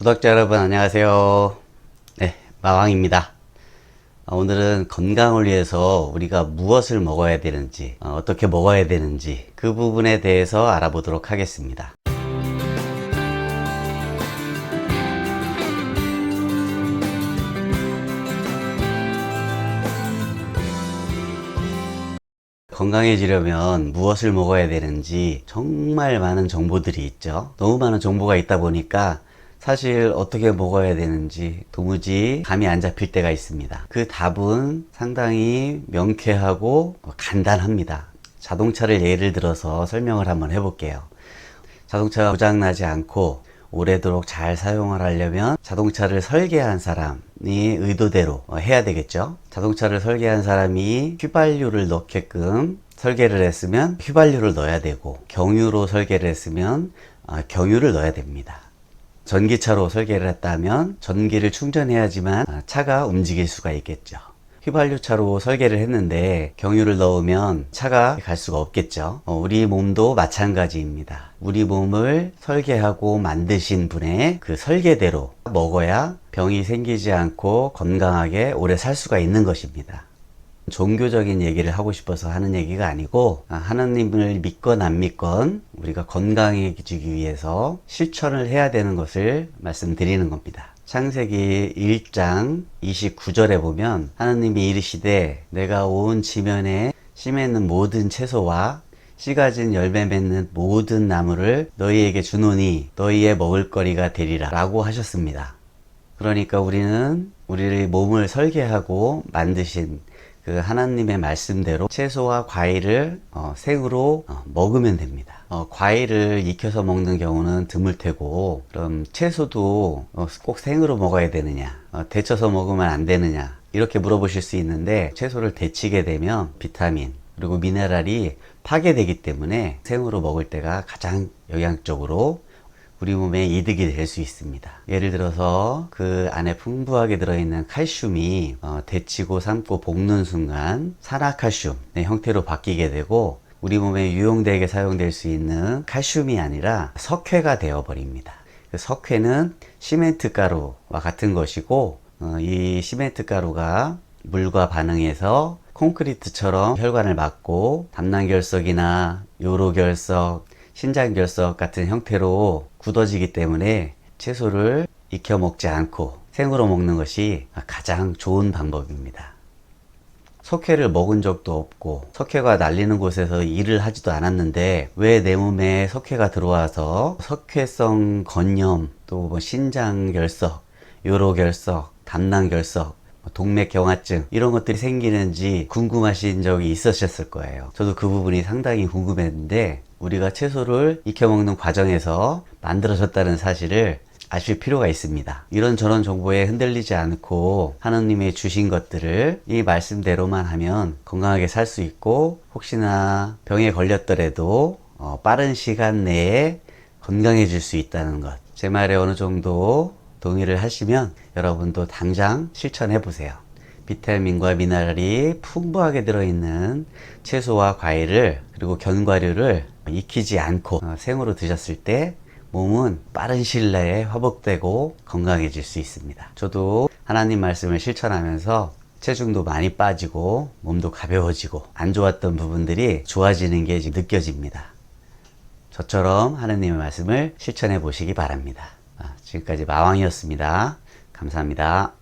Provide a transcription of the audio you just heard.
구독자 여러분 안녕하세요. 네, 마왕입니다. 어, 오늘은 건강을 위해서 우리가 무엇을 먹어야 되는지, 어, 어떻게 먹어야 되는지 그 부분에 대해서 알아보도록 하겠습니다. 건강해지려면 무엇을 먹어야 되는지 정말 많은 정보들이 있죠. 너무 많은 정보가 있다 보니까 사실 어떻게 먹어야 되는지 도무지 감이 안 잡힐 때가 있습니다. 그 답은 상당히 명쾌하고 간단합니다. 자동차를 예를 들어서 설명을 한번 해볼게요. 자동차가 고장나지 않고 오래도록 잘 사용을 하려면 자동차를 설계한 사람이 의도대로 어, 해야 되겠죠. 자동차를 설계한 사람이 휘발유를 넣게끔 설계를 했으면 휘발유를 넣어야 되고 경유로 설계를 했으면 어, 경유를 넣어야 됩니다. 전기차로 설계를 했다면 전기를 충전해야지만 어, 차가 움직일 수가 있겠죠. 휘발유차로 설계를 했는데 경유를 넣으면 차가 갈 수가 없겠죠. 어, 우리 몸도 마찬가지입니다. 우리 몸을 설계하고 만드신 분의 그 설계대로 먹어야 병이 생기지 않고 건강하게 오래 살 수가 있는 것입니다. 종교적인 얘기를 하고 싶어서 하는 얘기가 아니고 아, 하나님을 믿건 안 믿건 우리가 건강해지기 위해서 실천을 해야 되는 것을 말씀드리는 겁니다. 창세기 1장 29절에 보면 하나님이 이르시되 내가 온 지면에 씨 맺는 모든 채소와 씨 가 진 열매 맺는 모든 나무를 너희에게 주노니 너희의 먹을거리가 되리라 라고 하셨습니다. 그러니까 우리는 우리의 몸을 설계하고 만드신 그 하나님의 말씀대로 채소와 과일을 어, 생으로 어, 먹으면 됩니다. 어, 과일을 익혀서 먹는 경우는 드물 테고 그럼 채소도 어, 꼭 생으로 먹어야 되느냐 어, 데쳐서 먹으면 안 되느냐 이렇게 물어보실 수 있는데 채소를 데치게 되면 비타민 그리고 미네랄이 파괴되기 때문에 생으로 먹을 때가 가장 영양적으로 우리 몸에 이득이 될 수 있습니다. 예를 들어서 그 안에 풍부하게 들어있는 칼슘이 어, 데치고 삶고 볶는 순간 산화칼슘의 형태로 바뀌게 되고 우리 몸에 유용되게 사용될 수 있는 칼슘이 아니라 석회가 되어버립니다. 그 석회는 시멘트 가루와 같은 것이고 어, 이 시멘트 가루가 물과 반응해서 콘크리트처럼 혈관을 막고 담낭결석이나 요로결석, 신장결석 같은 형태로 굳어지기 때문에 채소를 익혀 먹지 않고 생으로 먹는 것이 가장 좋은 방법입니다. 석회를 먹은 적도 없고 석회가 날리는 곳에서 일을 하지도 않았는데 왜 내 몸에 석회가 들어와서 석회성 건염 또 뭐 신장결석, 요로결석, 담낭결석 동맥 경화증 이런 것들이 생기는지 궁금하신 적이 있으셨을 거예요. 저도 그 부분이 상당히 궁금했는데 우리가 채소를 익혀 먹는 과정에서 만들어졌다는 사실을 아실 필요가 있습니다. 이런 저런 정보에 흔들리지 않고 하나님의 주신 것들을 이 말씀대로만 하면 건강하게 살 수 있고 혹시나 병에 걸렸더라도 어, 빠른 시간 내에 건강해질 수 있다는 것. 제 말에 어느 정도 동의를 하시면 여러분도 당장 실천해 보세요. 비타민과 미네랄이 풍부하게 들어있는 채소와 과일을 그리고 견과류를 익히지 않고 어, 생으로 드셨을 때 몸은 빠른 시일 내에 회복되고 건강해질 수 있습니다. 저도 하나님 말씀을 실천하면서 체중도 많이 빠지고 몸도 가벼워지고 안 좋았던 부분들이 좋아지는 게 느껴집니다. 저처럼 하나님의 말씀을 실천해 보시기 바랍니다. 아, 지금까지 마왕이었습니다. 감사합니다.